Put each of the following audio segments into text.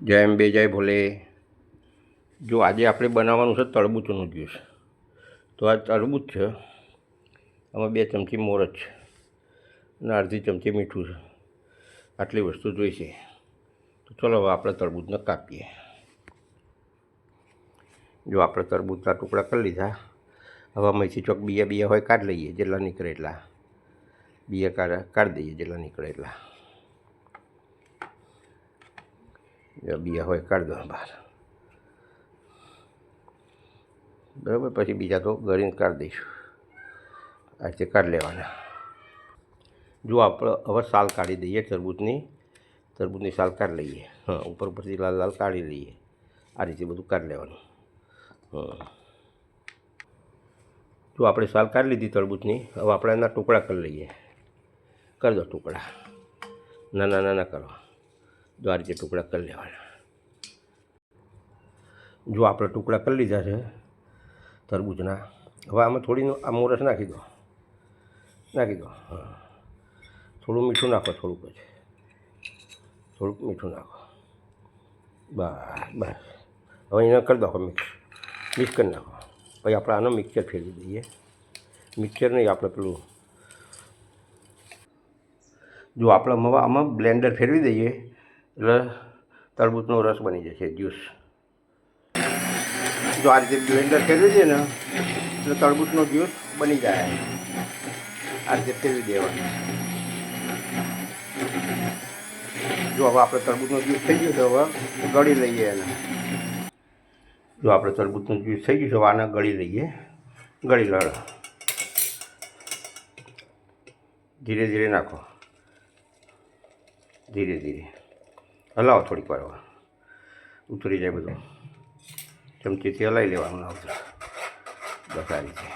જય અંબે જય ભોલે. જો આજે આપણે બનાવવાનું છે તળબૂચનું જ્યુસ. તો આ તરબૂચ છે. આમાં બે ચમચી મોરચ છે અને અડધી ચમચી મીઠું છે. આટલી વસ્તુ જોઈશે તો ચલો હવે આપણે તળબૂચને કાપીએ. જો આપણે તરબૂચના ટુકડા કરી લીધા. હવે મૈસી ચોક બીયા બીયા હોય કાઢી લઈએ, જેટલા નીકળે એટલા. બીયા કાઢ, કાઢી દઈએ જેટલા નીકળે એટલા. જો બીજા હોય, કાઢી દો બહાર. બરાબર? પછી બીજા તો ગળીને કાઢી દઈશું. આ રીતે કાઢી લેવાના. જો આપણે હવે સાલ કાઢી દઈએ તરબૂચની તરબૂચની સાલ કાઢી લઈએ. હા, ઉપર ઉપરથી લાલ લાલ કાઢી લઈએ. આ રીતે બધું કાઢી લેવાનું. હા. જો આપણે સાલ કાઢી લીધી તરબૂચની, હવે આપણે એના ટુકડા કરી લઈએ. કરી દો ટુકડા. નાના નાના કરો. જો જે ટુકડા કરી લેવાના. જો આપણે ટુકડા કરી લીધા છે તરબૂચના હવે આમાં થોડી આ મોરસ નાખી દો. નાખી દો, હા. થોડું મીઠું નાખો થોડુંક જ. થોડુંક મીઠું નાખો. બસ બસ. હવે એને કરી દો મિક્સ. મિક્સ કરી નાખો. પછી આપણે આનો મિક્સર ફેરવી દઈએ. મિક્સર નહીં, આપણે પેલું જો આપણે આમાં બ્લેન્ડર ફેરવી દઈએ એટલે તરબૂચનો રસ બની જશે, જ્યુસ. જો આ રીતે બ્લેન્ડર ફેરવી દે ને, એટલે તરબૂચનો જ્યુસ બની જાય. આ રીતે ફેરવી દેવાનું. જો હવે આપણે તરબૂચનો જ્યુસ થઈ ગયો તો હવે ગળી લઈએ એને. જો આપણે તરબૂચનું જ્યુસ થઈ ગયું છે આને ગળી લઈએ. ગળી લડ ધીરે ધીરે નાખો. ધીરે ધીરે. હલાવો થોડીક વાર ઉતરી જાય બધું. ચમચીથી હલાવી લેવાનું આવતું બસ આ રીતે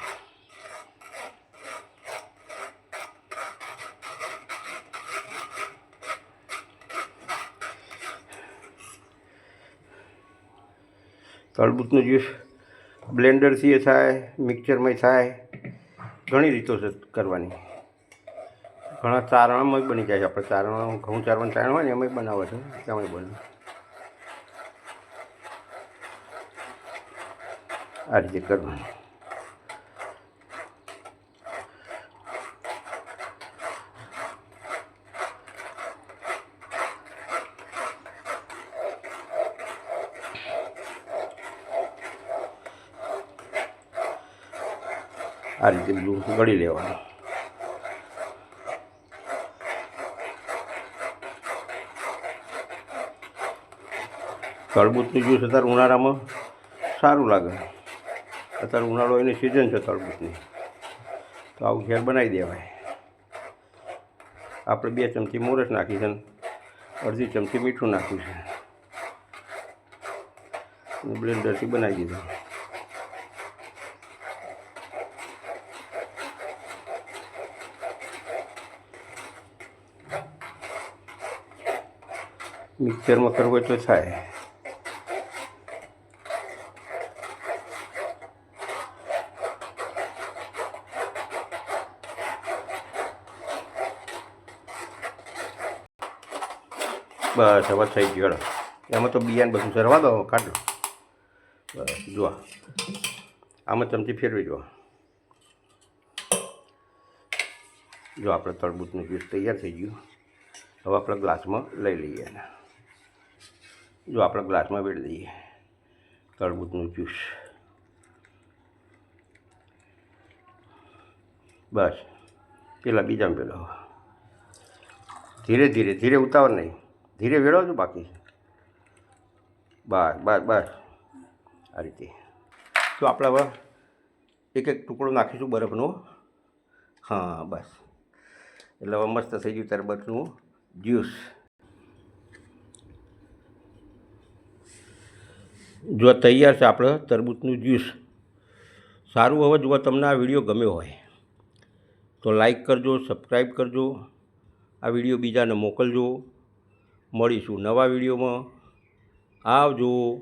તળબૂતનું જ્યુસ બ્લેન્ડરથી એ થાય, મિક્સરમાં થાય. ઘણી રીતો છે કરવાની. ઘણા ચારણામાં બની જાય છે. આપણે ચારણ ઘઉં ચારવાનું ચારણ હોય ને એમાં બનાવે છે. તેમાં બને. આ રીતે કરવાનું. આ રીતે ગળી લેવાનું. તરબૂચનું જ્યુસ અત્યારે ઉનાળામાં. સારું લાગે. અત્યારે ઉનાળો એની સિઝન છે તરબૂચની તો આવું ઘેર બનાવી દેવાય. આપણે બે ચમચી મોરસ નાખી છે અડધી ચમચી મીઠું નાખ્યું છે. બ્લેન્ડરથી બનાવી દીધું. મિક્સરમાં કરવું હોય તો થાય. બસ હવે થઈ ગયો એમાં તો બિયાને બધું સરવા દો, કાઢો બસ, જુઓ. આમાં ચમચી ફેરવી જુઓ. જો આપણે તરબૂચનું જ્યુસ તૈયાર થઈ ગયું. હવે આપણે ગ્લાસમાં લઈ લઈએ જો આપણે ગ્લાસમાં વેડી દઈએ તરબૂચનું જ્યુસ બસ, પેલા બીજામાં પેલો. ધીરે ધીરે ધીરે ઉતાવળ નહીં. ધીરે વેળો છો. બાકી બસ બસ બસ આ રીતે. તો આપણે હવે એક એક ટુકડો નાખીશું બરફનો. હા, બસ. એટલે હવે મસ્ત થઈ ગયું તરબૂચનું જ્યુસ. જો તૈયાર છે આપણે તરબૂચનું જ્યુસ. સારું હવે જો તમને આ વીડિયો ગમ્યો હોય, તો લાઈક કરજો, સબસ્ક્રાઈબ કરજો. આ વીડિયો બીજાને મોકલજો. મળીશું નવા વિડીયોમાં. આવજો.